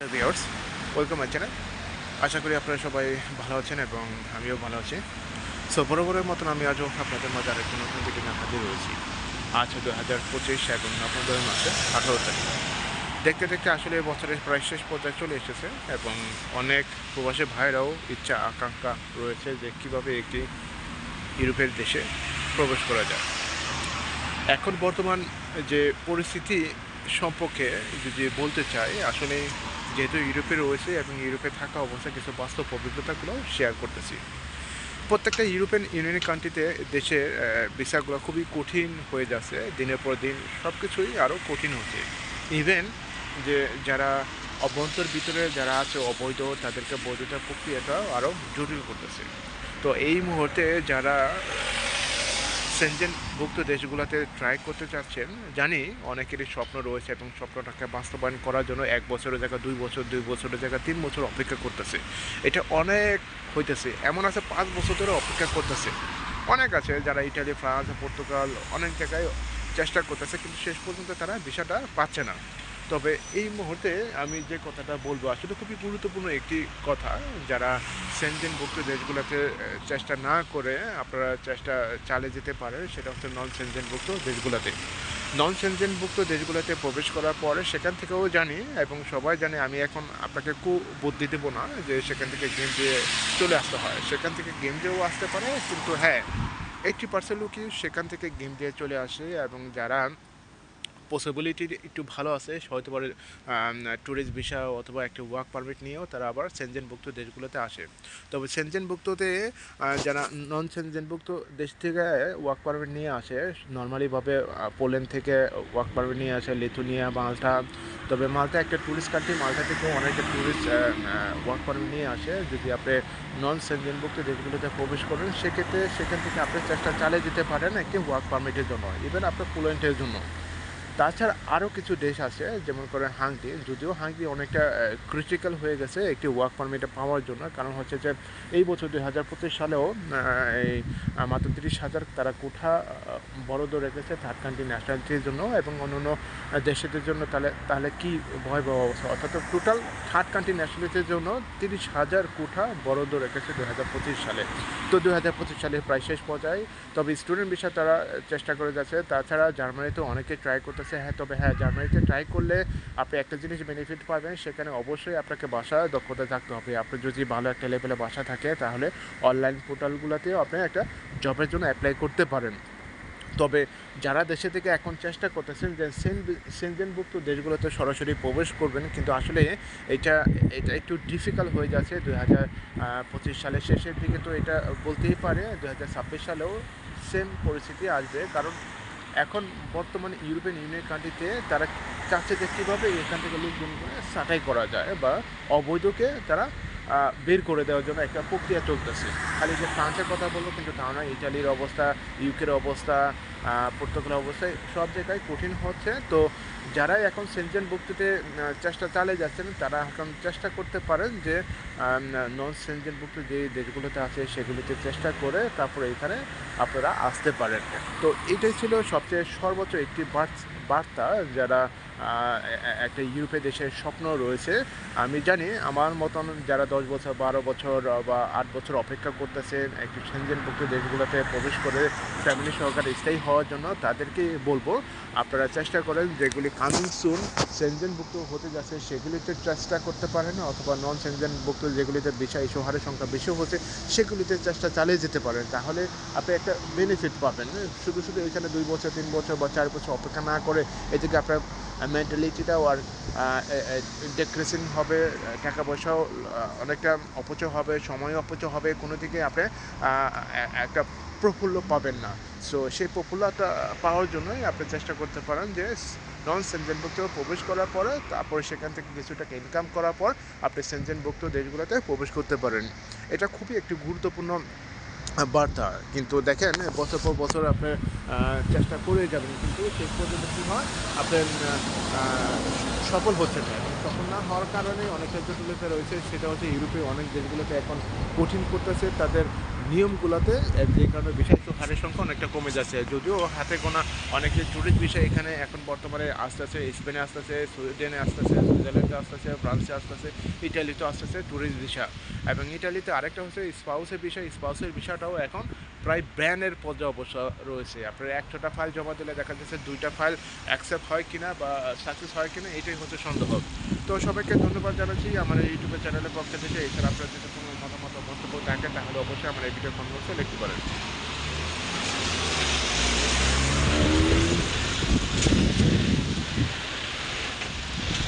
Viewers welcome my channel আশা করি আপনারা সবাই ভালো আছেন এবং আমিও ভালো আছি। সো বরাবরের মতন আমি আজও আপনাদের মাঝে আরেকটি নতুন ভিডিও নিয়ে হাজির হয়েছি। আজ দু হাজার পঁচিশ এবং নভেম্বর মাসে আঠারো তারিখ। দেখতে দেখতে আসলে বছরের প্রায় শেষ পর্যায়ে চলে এসেছে এবং অনেক প্রবাসী ভাইরাও ইচ্ছা, আকাঙ্ক্ষা রয়েছে যে কীভাবে একটি ইউরোপের দেশে প্রবেশ করা যায়। এখন বর্তমান যে পরিস্থিতি সম্পর্কে যদি বলতে চাই, আসলে যেহেতু ইউরোপে রয়েছে এবং ইউরোপে থাকা অবস্থায় কিছু বাস্তব অভিজ্ঞতাগুলো শেয়ার করতেছি। প্রত্যেকটা ইউরোপিয়ান ইউনিয়ন কান্ট্রিতে দেশের ভিসাগুলো খুবই কঠিন হয়ে যাচ্ছে। দিনের পর দিন সব কিছুই আরও কঠিন হচ্ছে। ইভেন যে যারা অভ্যন্তর ভিতরে যারা আছে, অবৈধ, তাদেরকে বৈধতা প্রক্রিয়াটা আরও জটিল করতেছে। তো এই মুহূর্তে যারা সেনজেনভুক্ত দেশগুলোতে ট্রাই করতে চাচ্ছেন, জানি অনেকেরই স্বপ্ন রয়েছে এবং স্বপ্নটাকে বাস্তবায়ন করার জন্য এক বছরের জায়গা, দুই বছর, দুই বছরের জায়গায় তিন বছর অপেক্ষা করতেছে। এটা অনেক হইতেছে। এমন আছে পাঁচ বছর ধরে অপেক্ষা করতেছে। অনেক আছে যারা ইটালি, ফ্রান্স, পর্তুগাল, অনেক জায়গায় চেষ্টা করতেছে, কিন্তু শেষ পর্যন্ত তারা ভিসাটা পাচ্ছে না। তবে এই মুহূর্তে আমি যে কথাটা বলব আসলে খুবই গুরুত্বপূর্ণ একটি কথা, যারা সেনজেনভুক্ত দেশগুলোতে চেষ্টা না করে আপনারা চেষ্টা চালিয়ে যেতে পারে সেটা হচ্ছে নন সেনজেনভুক্ত দেশগুলোতে। নন সেনজেনভুক্ত দেশগুলোতে প্রবেশ করার পরে সেখান থেকেও জানি, এবং সবাই জানে আমি এখন আপনাকে কু বুদ্ধি দেবো না যে সেখান থেকে গেম দিয়ে চলে আসতে হয়। সেখান থেকে গেম দিয়েও আসতে পারে, কিন্তু হ্যাঁ এইটটি পার্সেন্ট লোকই সেখান থেকে গেম দিয়ে চলে আসে, এবং যারা পসিবিলিটি একটু ভালো আছে, হয়তো পারে ট্যুরিস্ট ভিসা অথবা একটা ওয়ার্ক পারমিট নিয়েও তারা আবার সেনজেনভুক্ত দেশগুলোতে আসে। তবে সেনজেনভুক্ততে যারা নন সেনজেনভুক্ত দেশ থেকে ওয়ার্ক পারমিট নিয়ে আসে নর্মালিভাবে পোল্যান্ড থেকে ওয়ার্ক পারমিট নিয়ে আসে লিথুনিয়া মাল্টা তবে মাল্টা একটা ট্যুরিস্ট কান্ট্রি মাল্টা থেকেও অনেকে ট্যুরিস্ট ওয়ার্ক পারমিট নিয়ে আসে। যদি আপনি নন সেনজেনভুক্ত দেশগুলোতে প্রবেশ করেন, সেক্ষেত্রে সেখান থেকে আপনি চেষ্টা চালিয়ে যেতে পারেন একটি ওয়ার্ক পারমিটের জন্য ইভেন আপনার পোল্যান্ডের জন্য। তাছাড়া আরও কিছু দেশ আছে, যেমন করে হাঙ্গরি। যদিও হাঙ্গরি অনেকটা ক্রিটিক্যাল হয়ে গেছে একটি ওয়ার্ক পারমিটে পাওয়ার জন্য। কারণ হচ্ছে যে, এই বছর দুই হাজার পঁচিশ সালেও এই মাত্র তিরিশ হাজার তারা কোঠা বরাদ্দ রেখেছে থার্ড কান্ট্রি ন্যাশনালিটির জন্য এবং অন্যান্য দেশেদের জন্য তাহলে তাহলে কি ভয়াবহ অবস্থা? অর্থাৎ টোটাল থার্ড কান্ট্রি ন্যাশনালিটির জন্য তিরিশ হাজার কোঠা বরাদ্দ রেখেছে দু হাজার পঁচিশ সালে। তো দু হাজার পঁচিশ সালে প্রায় শেষ পর্যায়ে, তবে স্টুডেন্ট বিষয়ে তারা চেষ্টা করে যাচ্ছে। তাছাড়া জার্মানিতে অনেকে ট্রাই করতেছে হ্যাঁ তবে হ্যাঁ জার্মানিতে ট্রাই করলে আপনি একটা জিনিস বেনিফিট পাবেন, সেখানে অবশ্যই আপনাকে বাসা দক্ষতা থাকতে হবে। আপনি যদি ভালো একটা লেভেলে বাসা থাকে, তাহলে অনলাইন পোর্টালগুলোতেও আপনি একটা জবের জন্য অ্যাপ্লাই করতে পারেন। তবে যারা দেশে থেকে এখন চেষ্টা করতেছেন যে সেন সেনজেনভুক্ত দেশগুলোতে সরাসরি প্রবেশ করবেন, কিন্তু আসলে এটা এটা একটু ডিফিকাল্ট হয়ে যাচ্ছে। দুই হাজার পঁচিশ সালের শেষের দিকে তো এটা বলতেই পারে দু হাজার ছাব্বিশ সালেও সেম পরিস্থিতি আসবে। কারণ এখন বর্তমানে ইউরোপিয়ান ইউনিয়ন কান্ট্রিতে তারা চাচ্ছে যে কীভাবে এখান থেকে লোকজন সাটাই করা যায় বা অবৈধকে তারা বের করে দেওয়ার জন্য একটা প্রক্রিয়া চলতেছে। খালি যে ফ্রান্সের কথা বলব কিন্তু তা নয়, ইটালির অবস্থা, ইউকের অবস্থা পর্তুগালের অবস্থা, সব জায়গায় কঠিন হচ্ছে। তো যারাই এখন সেনজেন বুক্তিতে চেষ্টা চালিয়ে যাচ্ছেন, তারা এখন চেষ্টা করতে পারেন যে নন সেনজেনভুক্ত যে দেশগুলোতে আছে সেগুলিতে চেষ্টা করে তারপরে এখানে আপনারা আসতে পারেন। তো এটাই ছিল সবচেয়ে সর্বোচ্চ একটি বার্ত- বার্তা যারা একটা ইউরোপে দেশের স্বপ্ন রয়েছে, আমি জানি আমার মতন যারা দশ বছর, বারো বছর বা আট বছর অপেক্ষা করতেছেন একটি সেনজেনভুক্ত দেশগুলোতে প্রবেশ করে ফ্যামিলি সহকারে স্থায়ী হওয়ার জন্য, তাদেরকে বলব, আপনারা চেষ্টা করেন যেগুলি কামিং সুন সেনজেনভুক্ত হতে যাচ্ছে, সেগুলিতে চেষ্টা করতে পারেন, অথবা নন সেনজেনভুক্ত যেগুলিতে বিষয় ইস্যু হারের সংখ্যা বেশি হচ্ছে, সেগুলিতে চেষ্টা চালিয়ে যেতে পারেন। তাহলে আপনি একটা বেনিফিট পাবেন। শুধু শুধু এখানে দুই বছর, তিন বছর বা চার বছর অপেক্ষা না করে এদিকে আপনার মেন্টালিটিটাও আর ডিক্রেসিং হবে, টাকা পয়সাও অনেকটা অপচয় হবে, সময় অপচয় হবে, কোনো দিকে আপনি একটা প্রফুল্ল পাবেন না। সো সেই প্রফুল্লতা পাওয়ার জন্যই আপনি চেষ্টা করতে পারেন যে নন সেনজেনভুক্ত প্রবেশ করার পরে, তারপরে সেখান থেকে কিছু টাকা ইনকাম করার পর, আপনি সেনজেনভুক্ত দেশগুলোতে প্রবেশ করতে পারেন। এটা খুবই একটি গুরুত্বপূর্ণ বার্তা। কিন্তু দেখেন, বছর পর বছর আপনার চেষ্টা করে যাবেন, কিন্তু শেষ পর্যন্ত কী হয়? আপনার সফল হচ্ছে না। সফল না হওয়ার কারণে অনেক ক্ষেত্রে রয়েছে, সেটা হচ্ছে ইউরোপে অনেক দেশগুলোকে এখন কঠিন করতেছে। তাদের নিয়মগুলোতে যে কারণে বিষাক্ত হারের সংখ্যা অনেকটা কমে যাচ্ছে। যদিও হাতে গোনা অনেক যে ট্যুরিস্ট বিষয় এখানে এখন বর্তমানে আসতেছে, স্পেনে আস্তে আসতেছে, সুইডেনে আস্তে আসতেছে, সুইজারল্যান্ডে আস্তে আসতেছে, ফ্রান্সে আস্তে আসতেছে ইটালিতে আস্তে আসতেছে ট্যুরিস্ট ভিসা। এবং ইটালিতে আরেকটা হচ্ছে স্পাউসের বিষয় স্পাউসের বিষয়টাও এখন প্রায় ব্যানের পর্যায়ে অবশ্য রয়েছে। আপনার একশোটা ফাইল জমা দিলে দেখা যাচ্ছে দুইটা ফাইল অ্যাকসেপ্ট হয় কিনা বা সাকসেস হয় কিনা, এটাই হচ্ছে সন্দেহ। তো সবাইকে ধন্যবাদ জানাচ্ছি আমার ইউটিউবের চ্যানেলের পক্ষ থেকে। এছাড়া আপনার যদি থাকেন তাহলে অবশ্যই আমার এই ভিডিও ফোন বক্সে লিখতে পারেন।